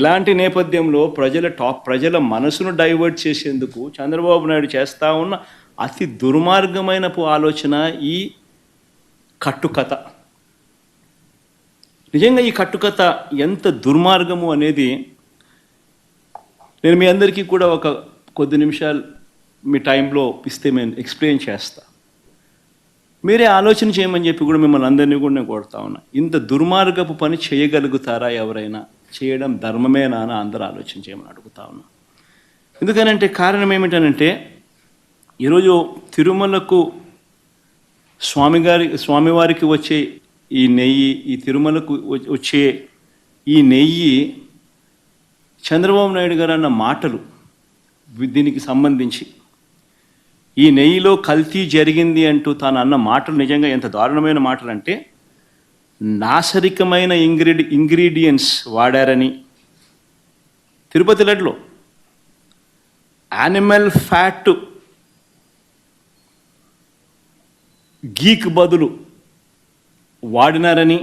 ఇలాంటి నేపథ్యంలో ప్రజల టాప్ ప్రజల మనసును డైవర్ట్ చేసేందుకు చంద్రబాబు నాయుడు చేస్తూ ఉన్న అతి దుర్మార్గమైన ఆలోచన ఈ కట్టుకథ. నిజంగా ఈ కట్టుకథ ఎంత దుర్మార్గము అనేది నేను మీ అందరికీ కూడా ఒక కొద్ది నిమిషాలు మీ టైంలో ఇస్తే నేను ఎక్స్ప్లెయిన్ చేస్తా. మీరే ఆలోచన చేయమని చెప్పి కూడా మిమ్మల్ని అందరినీ కూడా నేను కొడతా ఉన్నా. ఇంత దుర్మార్గపు పని చేయగలుగుతారా ఎవరైనా? చేయడం ధర్మమేనా అని అందరూ ఆలోచన చేయమని అడుగుతా ఉన్నాం. ఎందుకనంటే కారణం ఏమిటనంటే ఈరోజు తిరుమలకు స్వామిగారి స్వామివారికి వచ్చే ఈ నెయ్యి ఈ తిరుమలకు వచ్చే ఈ నెయ్యి చంద్రబాబు నాయుడు గారు అన్న మాటలు దీనికి సంబంధించి ఈ నెయ్యిలో కల్తీ జరిగింది అంటూ తాను అన్న మాటలు నిజంగా ఎంత దారుణమైన మాటలు అంటే నాసరికమైన ఇంగ్రీడి ఇంగ్రీడియంట్స్ వాడారని తిరుపతి లడ్లో యానిమల్ ఫ్యాట్ గీక్ బదులు వాడినారని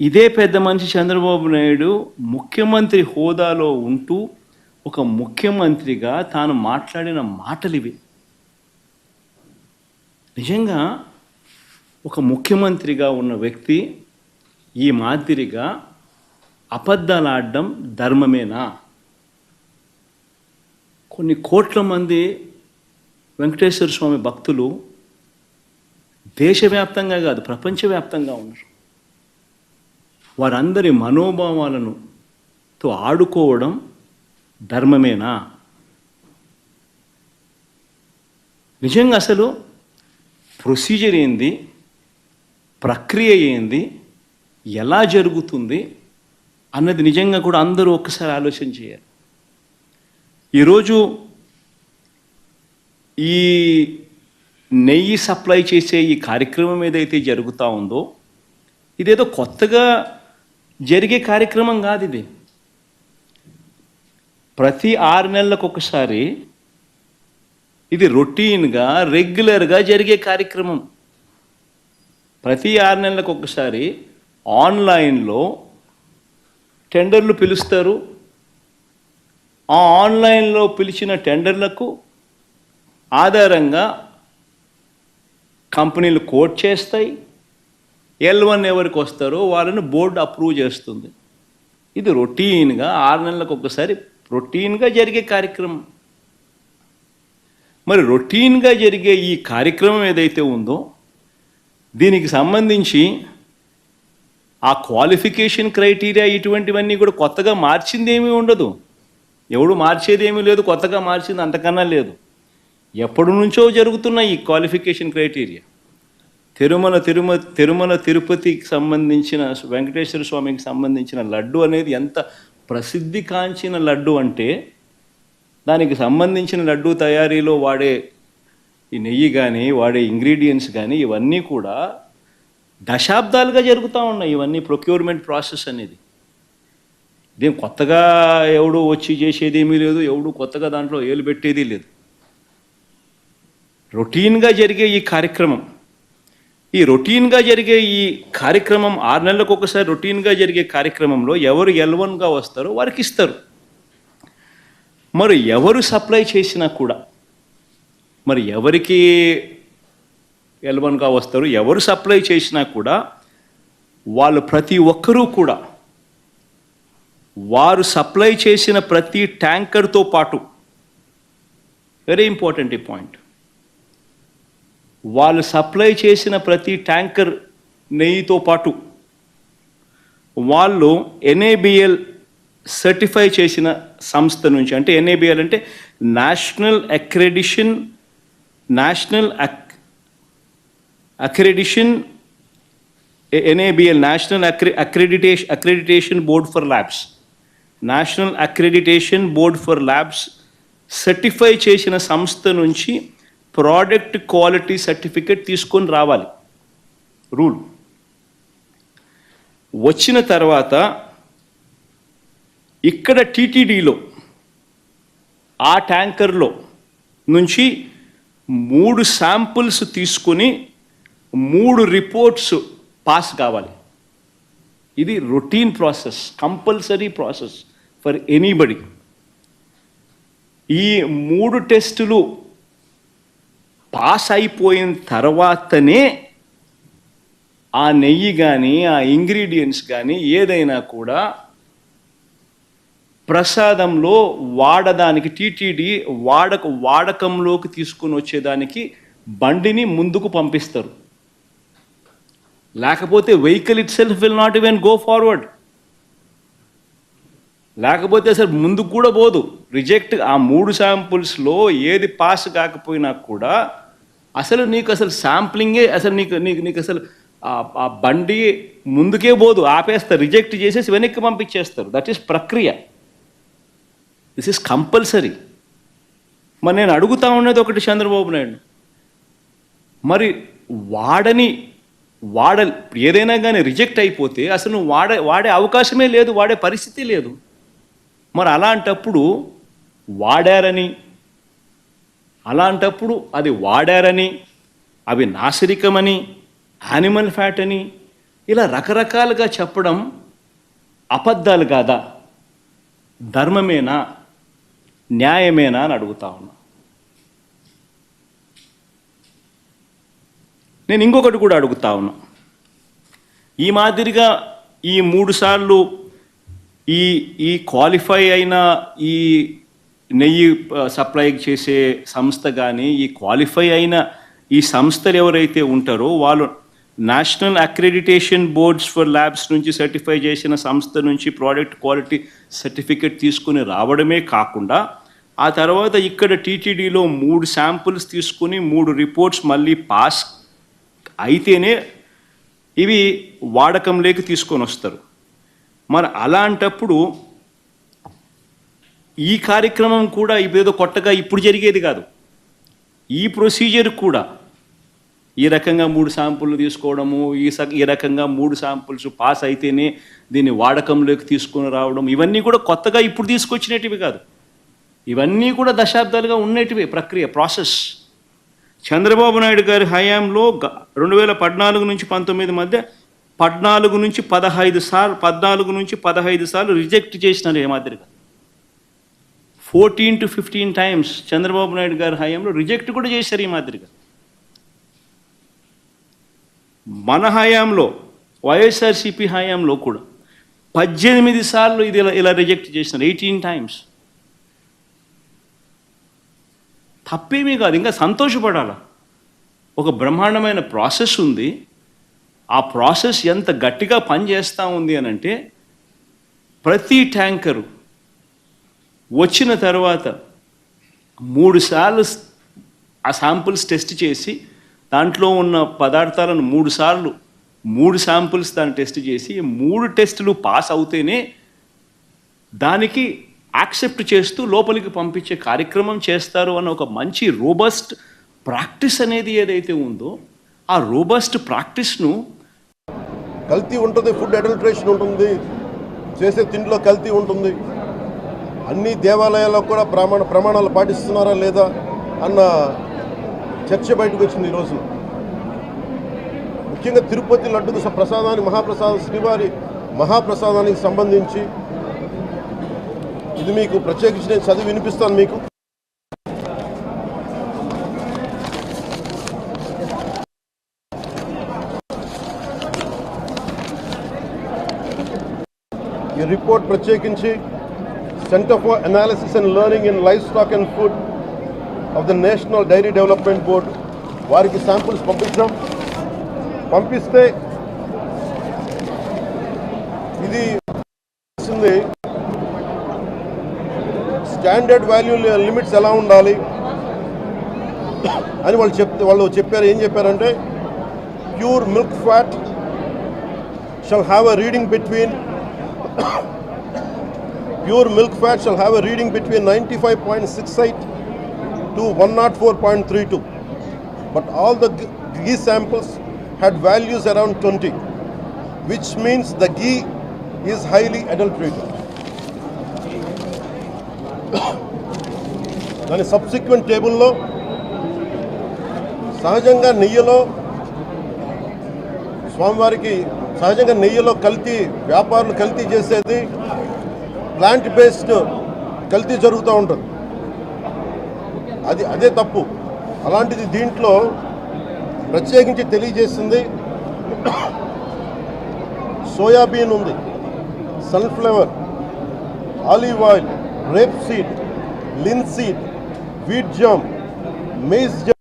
ఇదే పెద్ద మనిషి చంద్రబాబు నాయుడు ముఖ్యమంత్రి హోదాలో ఉంటూ ఒక ముఖ్యమంత్రిగా తాను మాట్లాడిన మాటలు ఇవి నిజంగా ఒక ముఖ్యమంత్రిగా ఉన్న వ్యక్తి ఈ మాదిరిగా అబద్ధాలాడడం ధర్మమేనా? కొన్ని కోట్ల మంది వెంకటేశ్వర స్వామి భక్తులు దేశవ్యాప్తంగా కాదు ప్రపంచవ్యాప్తంగా ఉన్నారు. వారందరి మనోభావాలను తో ఆడుకోవడం ధర్మమేనా? నిజంగా అసలు ప్రొసీజర్ ఏంది? ప్రక్రియ ఏంది? ఎలా జరుగుతుంది? అన్నది నిజంగా కూడా అందరూ ఒక్కసారి ఆలోచన చేయాలి. ఈరోజు ఈ నెయ్యి సప్లై చేసే ఈ కార్యక్రమం ఏదైతే జరుగుతూ ఉందో ఇదేదో కొత్తగా జరిగే కార్యక్రమం కాదు ఇది. ప్రతి ఆరు నెలలకు ఒకసారి ఇది రొటీన్గా రెగ్యులర్గా జరిగే కార్యక్రమం. ప్రతి ఆరు నెలలకు ఒకసారి ఆన్లైన్లో టెండర్లు పిలుస్తారు. ఆ ఆన్లైన్లో పిలిచిన టెండర్లకు ఆధారంగా కంపెనీలు కోట్ చేస్తాయి. ఎల్ వన్ ఎవరికి వస్తారో వాళ్ళని బోర్డు అప్రూవ్ చేస్తుంది. ఇది రొటీన్గా ఆరు నెలలకు ఒకసారి రొటీన్గా జరిగే కార్యక్రమం. మరి రొటీన్గా జరిగే ఈ కార్యక్రమం ఏదైతే ఉందో దీనికి సంబంధించి ఆ క్వాలిఫికేషన్ క్రైటీరియా ఇటువంటివన్నీ కూడా కొత్తగా మార్చింది ఏమీ ఉండదు. ఎవడు మార్చేదేమీ లేదు కొత్తగా మార్చింది అంతకన్నా లేదు. ఎప్పటి నుంచో జరుగుతున్న ఈ క్వాలిఫికేషన్ క్రైటీరియా తిరుమల తిరుమ తిరుమల తిరుపతికి సంబంధించిన వెంకటేశ్వర స్వామికి సంబంధించిన లడ్డు అనేది ఎంత ప్రసిద్ధి కాంచిన లడ్డు అంటే దానికి సంబంధించిన లడ్డు తయారీలో వాడే ఈ నెయ్యి కానీ వాడే ఇంగ్రీడియంట్స్ కానీ ఇవన్నీ కూడా దశాబ్దాలుగా జరుగుతూ ఉన్నాయి ఇవన్నీ ప్రొక్యూర్మెంట్ ప్రాసెస్ అనేది. ఇదేం కొత్తగా ఎవడు వచ్చి చేసేది ఏమీ లేదు ఎవడు కొత్తగా దాంట్లో ఏలు పెట్టేది లేదు. రొటీన్గా జరిగే ఈ కార్యక్రమం ఈ రొటీన్గా జరిగే ఈ కార్యక్రమం ఆరు నెలలకు ఒకసారి రొటీన్గా జరిగే కార్యక్రమంలో ఎవరు ఎల్వన్గా వస్తారో వారికి ఇస్తారు. మరి ఎవరు సప్లై చేసినా కూడా మరి ఎవరికి ఎల్వన్గా వస్తారు ఎవరు సప్లై చేసినా కూడా వాళ్ళు ప్రతి ఒక్కరూ కూడా వారు సప్లై చేసిన ప్రతి ట్యాంకర్తో పాటు వెరీ ఇంపార్టెంట్ ఈ పాయింట్ వాళ్ళు సప్లై చేసిన ప్రతి ట్యాంకర్ నెయ్యితో పాటు వాళ్ళు ఎన్ఏబిఎల్ సర్టిఫై చేసిన సంస్థ నుంచి అంటే ఎన్ఏబిఎల్ అంటే national accreditation national accreditation NABL national accre accreditation accreditation board for labs national accreditation board for labs certify చేసిన సంస్థ నుంచి ప్రోడక్ట్ క్వాలిటీ సర్టిఫికేట్ తీసుకొని రావాలి. రూల్ వచ్చిన తర్వాత ఇక్కడ టీటీడీలో ఆ ట్యాంకర్లో నుంచి మూడు శాంపుల్స్ తీసుకొని మూడు రిపోర్ట్స్ పాస్ కావాలి. ఇది routine process compulsory process for anybody. ఈ మూడు టెస్టులు పాస్ అయిపోయిన తర్వాతనే ఆ నెయ్యి కానీ ఆ ఇంగ్రీడియంట్స్ కానీ ఏదైనా కూడా ప్రసాదంలో వాడదానికి టీటీడీ వాడక వాడకంలోకి తీసుకుని వచ్చేదానికి బండిని ముందుకు పంపిస్తారు. లేకపోతే vehicle itself will not even go forward లేకపోతే అసలు ముందుకు కూడా పోదు. రిజెక్ట్ ఆ మూడు శాంపుల్స్లో ఏది పాస్ కాకపోయినా కూడా అసలు నీకు అసలు శాంప్లింగే అసలు నీకు నీకు నీకు అసలు ఆ- ఆ బండి ముందుకే పోదు. ఆపేస్తారు. రిజెక్ట్ చేసేసి వెనక్కి పంపించేస్తారు. దట్ ఈస్ ప్రక్రియ. దిస్ ఇస్ కంపల్సరీ మరి నేను అడుగుతా ఉన్నది ఒకటి చంద్రబాబు నాయుడు. మరి వాడని వాడ ఏదైనా కానీ రిజెక్ట్ అయిపోతే అసలు నువ్వు వాడే వాడే అవకాశమే లేదు వాడే పరిస్థితి లేదు. మరి అలాంటప్పుడు వాడారని అలాంటప్పుడు అది వాడారని అవి నాసిరికమని యానిమల్ ఫ్యాట్ అని ఇలా రకరకాలుగా చెప్పడం అబద్ధాలు కాదా? ధర్మమేనా? న్యాయమేనా అని అడుగుతా ఉన్నా. నేను ఇంకొకటి కూడా అడుగుతా ఉన్నా. ఈ మాదిరిగా ఈ మూడు సార్లు ఈ ఈ క్వాలిఫై అయిన ఈ నెయ్యి సప్లై చేసే సంస్థ కానీ ఈ క్వాలిఫై అయిన ఈ సంస్థలు ఎవరైతే ఉంటారో వాళ్ళు national accreditation boards for labs నుంచి సర్టిఫై చేసిన సంస్థ నుంచి ప్రోడక్ట్ క్వాలిటీ సర్టిఫికెట్ తీసుకుని రావడమే కాకుండా ఆ తర్వాత ఇక్కడ టీటీడీలో మూడు శాంపుల్స్ తీసుకుని మూడు రిపోర్ట్స్ మళ్ళీ పాస్ అయితేనే ఇవి వాడకంలోకి తీసుకొని వస్తారు. మరి అలాంటప్పుడు ఈ కార్యక్రమం కూడా ఇదేదో కొత్తగా ఇప్పుడు జరిగేది కాదు. ఈ ప్రొసీజర్ కూడా ఈ రకంగా మూడు శాంపుల్లు తీసుకోవడము ఈ స ఈ రకంగా మూడు శాంపుల్స్ పాస్ అయితేనే దీన్ని వాడకంలోకి తీసుకొని రావడం ఇవన్నీ కూడా కొత్తగా ఇప్పుడు తీసుకొచ్చినటివి కాదు. ఇవన్నీ కూడా దశాబ్దాలుగా ఉన్నటివి ప్రక్రియ ప్రాసెస్. చంద్రబాబు నాయుడు గారి హయాంలో రెండు వేల పద్నాలుగు నుంచి పంతొమ్మిది మధ్య పద్నాలుగు నుంచి పదహైదు సార్లు పద్నాలుగు నుంచి పదహైదు సార్లు రిజెక్ట్ చేసినారు ఏ మాదిరిగా. Fourteen to fifteen times Chandrababu Naidu గారి హయాంలో రిజెక్ట్ కూడా చేశారు ఈ మాదిరిగా. మన హయాంలో వైఎస్ఆర్సిపి హయాంలో కూడా పద్దెనిమిది సార్లు ఇది ఇలా ఇలా రిజెక్ట్ చేసినారు ఎయిటీన్ టైమ్స్. తప్పేమీ కాదు ఇంకా సంతోషపడాలా. ఒక బ్రహ్మాండమైన ప్రాసెస్ ఉంది. ఆ ప్రాసెస్ ఎంత గట్టిగా పనిచేస్తూ ఉంది అని అంటే ప్రతి ట్యాంకరు వచ్చిన తర్వాత మూడు సార్లు ఆ శాంపుల్స్ టెస్ట్ చేసి దాంట్లో ఉన్న పదార్థాలను మూడు సార్లు మూడు శాంపుల్స్ దాన్ని టెస్ట్ చేసి మూడు టెస్టులు పాస్ అవుతేనే దానికి యాక్సెప్ట్ చేస్తూ లోపలికి పంపించే కార్యక్రమం చేస్తారు అన్న ఒక మంచి రోబస్ట్ ప్రాక్టీస్ అనేది ఏదైతే ఉందో ఆ రోబస్ట్ ప్రాక్టీస్ను కల్తీ ఉంటుంది ఫుడ్ అడల్ట్రేషన్ ఉంటుంది చేసే తిండిలో కల్తీ ఉంటుంది. అన్ని దేవాలయాల్లో కూడా ప్రమాణ ప్రమాణాలు పాటిస్తున్నారా లేదా అన్న చర్చ బయటకు వచ్చింది ఈరోజు. ముఖ్యంగా తిరుపతి లడ్డు ప్రసాదానికి ప్రసాదాన్ని మహాప్రసాదం శ్రీవారి మహాప్రసాదానికి సంబంధించి ఇది మీకు ప్రత్యేకించి నేను చదివి వినిపిస్తాను మీకు. ఈ రిపోర్ట్ ప్రత్యేకించి centre for analysis and learning in livestock and food of the national dairy development board వారికి శాంపుల్స్ పంపించాం పంపిస్తే ఇది స్టాండర్డ్ వాల్యూ లిమిట్స్ ఎలా ఉండాలి అని వాళ్ళు చెప్తే వాళ్ళు చెప్పారు ఏం చెప్పారంటే pure milk fat shall have a reading between pure milk fat shall have a reading between 95.68 to 104.32 but all the g- ghee samples had values around 20 which means the ghee is highly adulterated దాని subsequent టేబుల్లో సహజంగా నెయ్యిలో స్వామివారికి సహజంగా నెయ్యిలో కల్తీ వ్యాపారులు కల్తీ చేసేది ప్లాంట్ బేస్డ్ కల్తీ జరుగుతూ ఉంటుంది. అది అదే తప్పు. అలాంటిది దీంట్లో ప్రత్యేకించి తెలియజేసింది సోయాబీన్ ఉంది. Sunflower olive oil rapeseed linseed wheat germ maize germ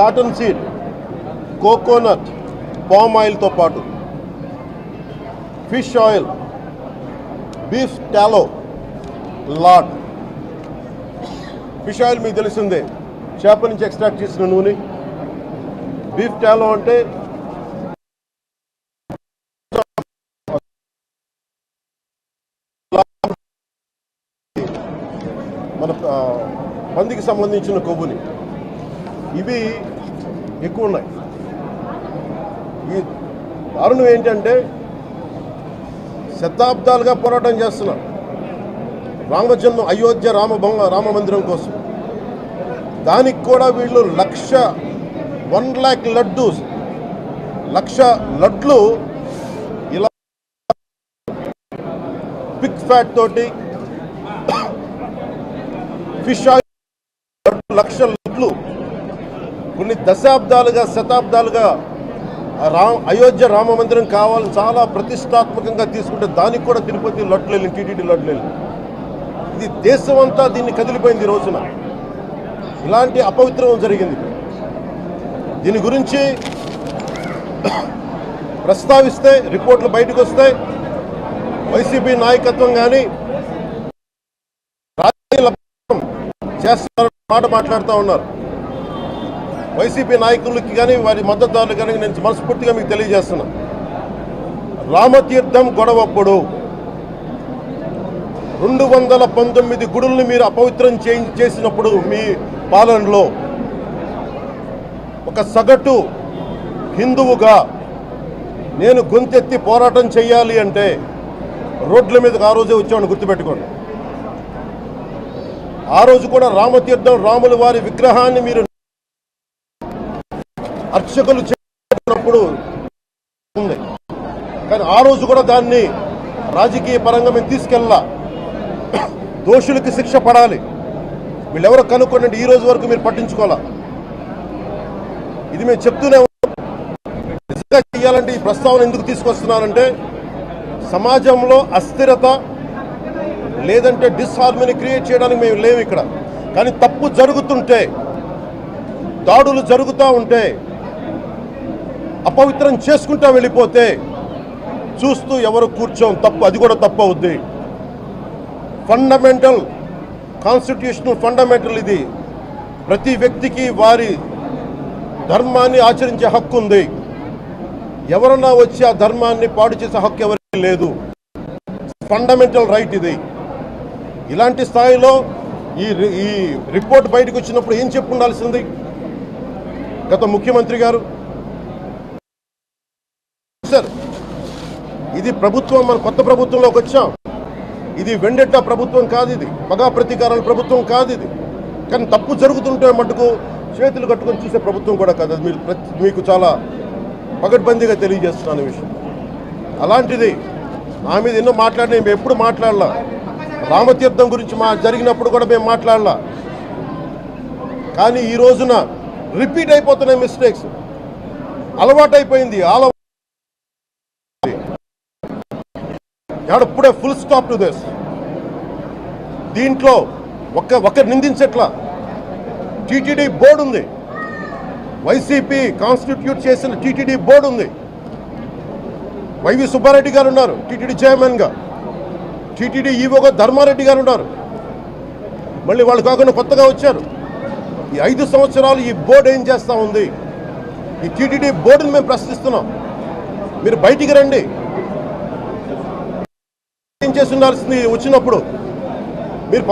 cotton seed coconut palm ఆయిల్తో పాటు. Fish oil beef tallow lard fish oil మీకు తెలిసిందే. చేప నుంచి ఎక్స్ట్రాక్ట్ చేసిన నూనె. బీఫ్ టాలో అంటే మన ఆ, పందికి సంబంధించిన కొవ్వుని. ఇవి ఎక్కువ ఉన్నాయి ఈ దారుణం ఏంటంటే శతాబ్దాలుగా పోరాటం చేస్తున్నాం రామజన్మ అయోధ్య రామ రామ మందిరం కోసం. దానికి కూడా వీళ్ళు లక్ష వన్ ల్యాక్ లడ్డు లక్ష లడ్లు ఇలా పిక్ ఫ్యాట్ తోటి ఫిష్ ఆయిల్ లక్షల లక్ష కొన్ని దశాబ్దాలుగా శతాబ్దాలుగా రామ అయోధ్య రామ మందిరం కావాలని చాలా ప్రతిష్టాత్మకంగా తీసుకుంటే దానికి కూడా తిరుపతి లడ్లు టీటీడీ లడ్లు ఇది దేశం అంతా దీన్ని కదిలిపోయింది ఈ రోజున. ఇలాంటి అపవిత్రం జరిగింది. దీని గురించి ప్రస్తావిస్తే రిపోర్ట్లు బయటకు వస్తాయి. వైసీపీ నాయకత్వం కానీ రాజకీయ లబ్ధం చేస్తున్నారు మాట మాట్లాడుతూ ఉన్నారు. వైసీపీ నాయకులకి కానీ వారి మద్దతుదారులు కానీ నేను మనస్ఫూర్తిగా మీకు తెలియజేస్తున్నా. రామతీర్థం గొడవప్పుడు రెండు వందల పంతొమ్మిది గుడుల్ని మీరు అపవిత్రం చే- చేసినప్పుడు మీ పాలనలో ఒక సగటు హిందువుగా నేను గొంతెత్తి పోరాటం చేయాలి అంటే రోడ్ల మీదకి ఆ రోజే వచ్చామని గుర్తుపెట్టుకోండి. ఆ రోజు కూడా రామతీర్థం రాముల వారి విగ్రహాన్ని మీరు అర్చకులు చేసినప్పుడు ఉంది. కానీ ఆ రోజు కూడా దాన్ని రాజకీయ పరంగా మేము తీసుకెళ్ళా దోషులకి శిక్ష పడాలి. వీళ్ళెవరో కనుక్కోండి ఈ రోజు వరకు మీరు పట్టించుకోవాలా? ఇది మేము చెప్తూనే ఉన్నాం. నిజంగా చేయాలంటే ఈ ప్రస్తావన ఎందుకు తీసుకొస్తున్నానంటే సమాజంలో అస్థిరత లేదంటే డిస్హార్మనీ క్రియేట్ చేయడానికి మేము లేవు ఇక్కడ. కానీ తప్పు జరుగుతుంటే దాడులు జరుగుతూ ఉంటే అపవిత్రం చేసుకుంటా వెళ్ళిపోతే చూస్తూ ఎవరు కూర్చోం తప్పు అది కూడా తప్పు అవుద్ది. ఫండమెంటల్ కాన్స్టిట్యూషనల్ ఫండమెంటల్ ఇది. ప్రతి వ్యక్తికి వారి ధర్మాన్ని ఆచరించే హక్కు ఉంది. ఎవరన్నా వచ్చి ఆ ధర్మాన్ని పాడు చేసే హక్కు ఎవరికి లేదు. ఫండమెంటల్ రైట్ ఇది. ఇలాంటి స్థాయిలో ఈ ఈ రిపోర్ట్ బయటకు వచ్చినప్పుడు ఏం చెప్పు ఉండాల్సింది గత ముఖ్యమంత్రి గారు. సార్ ఇది ప్రభుత్వం మన కొత్త ప్రభుత్వంలోకి వచ్చాం. ఇది వెండెట్ట ప్రభుత్వం కాదు ఇది. మగా ప్రతీకారాల ప్రభుత్వం కాదు ఇది. కానీ తప్పు జరుగుతుంటే మటుకు చేతులు కట్టుకొని చూసే ప్రభుత్వం కూడా కాదు. అది మీరు ప్రతి- మీకు చాలా పగడ్బందీగా తెలియజేస్తున్నాను విషయం. అలాంటిది నా మీద ఎన్నో మాట్లాడిన మేము ఎప్పుడు మాట్లాడలా. రామతీర్థం గురించి మా జరిగినప్పుడు కూడా మేము మాట్లాడలా. కానీ ఈ రోజున రిపీట్ అయిపోతున్నాయి మిస్టేక్స్. అలవాటైపోయింది ఆల ఇప్పుడే ఫుల్ స్టాప్ టు దిస్. దీంట్లో ఒక్క ఒకరు నిందించట్లా. టీటీడీ బోర్డు ఉంది. వైసీపీ కాన్స్టిట్యూట్ చేసిన టీటీడీ బోర్డు ఉంది. వైవి సుబ్బారెడ్డి గారు ఉన్నారు టీటీడీ చైర్మన్గా. టీటీడీ ఈవోగా ధర్మారెడ్డి గారు ఉన్నారు. మళ్ళీ వాళ్ళు కాకుండా కొత్తగా వచ్చారు. ఈ ఐదు సంవత్సరాలు ఈ బోర్డు ఏం చేస్తూ ఉంది? ఈ టీటీడీ బోర్డుని మేము ప్రశ్నిస్తున్నాం. మీరు బయటికి రండి. ఏం చేసి ఉండాల్సింది వచ్చినప్పుడు